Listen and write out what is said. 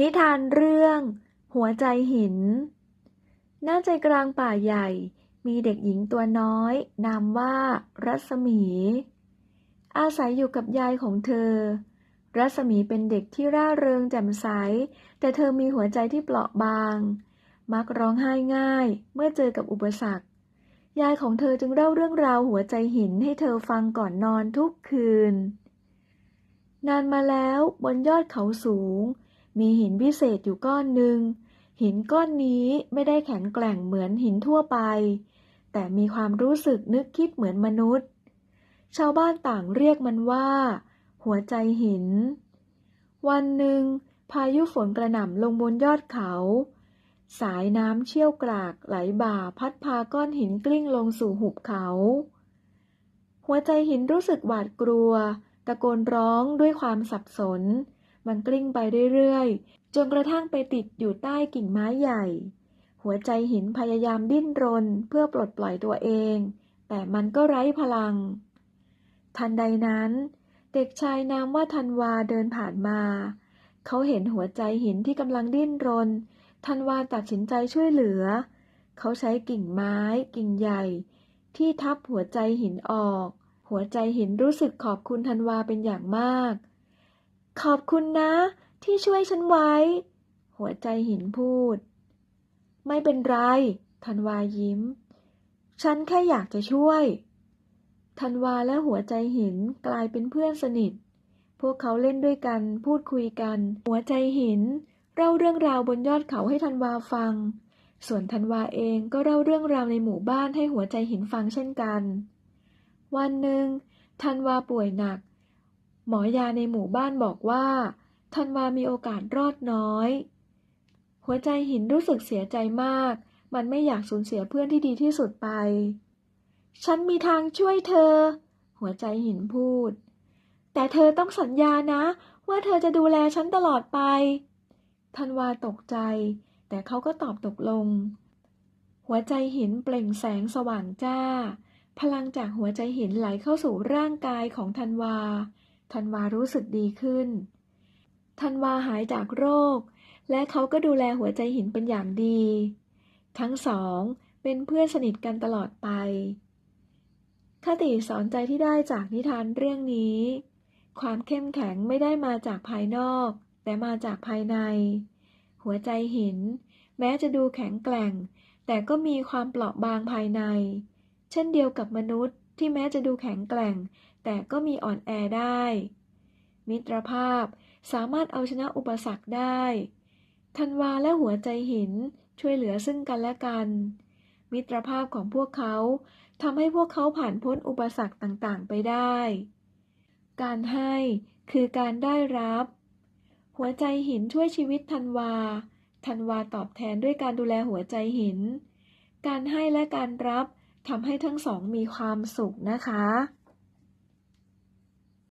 นิทานเรื่อง หัวใจหินณใจกลางป่าใหญ่ มีเด็กหญิงตัวน้อย นามว่า รัศมี อาศัยอยู่กับยายของเธอ รัศมีเป็นเด็กที่ร่าเริงแจ่มใส แต่เธอมีหัวใจที่เปราะบาง มักร้องไห้ง่ายเมื่อเจอกับอุปสรรค ยายของเธอจึงเล่าเรื่องราวหัวใจหินให้เธอฟังก่อนนอนทุกคืน นานมาแล้วบนยอดเขาสูง มีหินพิเศษอยู่ก้อนหนึ่ง หินก้อนนี้ไม่ได้แข็งแกร่งเหมือนหินทั่วไป แต่มีความรู้สึกนึกคิดเหมือนมนุษย์ ชาวบ้านต่างเรียกมันว่า หัวใจหิน วันหนึ่ง พายุฝนกระหน่ำลงบนยอดเขา สายน้ำเชี่ยวกรากไหลบ่าพัดพาก้อนหินกลิ้งลงสู่หุบเขา หัวใจหินรู้สึกหวาดกลัว ตะโกนร้องด้วยความสับสน มันกลิ้งไปเรื่อยๆ จนกระทั่งไปติดอยู่ใต้กิ่งไม้ใหญ่ หัวใจหินพยายามดิ้นรนเพื่อปลดปล่อยตัวเอง แต่มันก็ไร้พลัง ทันใดนั้น เด็กชายนามว่าธันวาเดินผ่านมา เขาเห็นหัวใจหินที่กำลังดิ้นรน ธันวาตัดสินใจช่วยเหลือ เขาใช้กิ่งไม้ กิ่งใหญ่ ที่ทับหัวใจหินออก หัวใจหินรู้สึกขอบคุณธันวาเป็นอย่างมาก ขอบคุณนะ ที่ช่วยฉันไว้ หัวใจหินพูด ไม่เป็นไรธันวายิ้ม ฉันแค่อยากจะช่วยธันวาและหัวใจหินกลายเป็นเพื่อนสนิท พวกเขาเล่นด้วยกันพูดคุยกัน หัวใจหินเล่าเรื่องราวบนยอดเขาให้ธันวาฟัง ส่วนธันวาเองก็เล่าเรื่องราวในหมู่บ้านให้หัวใจหินฟังเช่นกัน วันหนึ่งธันวาป่วยหนัก หมอยาในหมู่บ้านบอกว่าธันวามีโอกาสรอดน้อย หัวใจหินรู้สึกเสียใจมาก มันไม่อยากสูญเสียเพื่อนที่ดีที่สุดไป ฉันมีทางช่วยเธอ หัวใจหินพูด แต่เธอต้องสัญญานะ ว่าเธอจะดูแลฉันตลอดไปธันวาตกใจ แต่เขาก็ตอบตกลง หัวใจหินเปล่งแสงสว่างจ้า พลังจากหัวใจหินไหลเข้าสู่ร่างกายของธันวา ธันวารู้สึกดีขึ้น ธันวาหายจากโรค และเขาก็ดูแลหัวใจหินเป็นอย่างดี ทั้งสองเป็นเพื่อนสนิทกันตลอดไป คติสอนใจที่ได้จากนิทานเรื่องนี้ ความเข้มแข็งไม่ได้มาจากภายนอก แต่มาจากภายใน หัวใจหิน แม้จะดูแข็งแกร่ง แต่ก็มีความเปราะบางภายใน เช่นเดียวกับมนุษย์ ที่แม้จะดูแข็งแกร่ง แต่ก็มีอ่อนแอได้ มิตรภาพสามารถเอาชนะอุปสรรคได้ธันวาและหัวใจหินช่วยเหลือซึ่งกันและกัน มิตรภาพของพวกเขาทำให้พวกเขาผ่านพ้นอุปสรรคต่างๆ ไปได้ การให้คือการได้รับ หัวใจหินช่วยชีวิตธันวาธันวาตอบแทนด้วยการดูแลหัวใจหิน การให้และการรับ ทำให้ทั้งสองมีความสุขนะคะ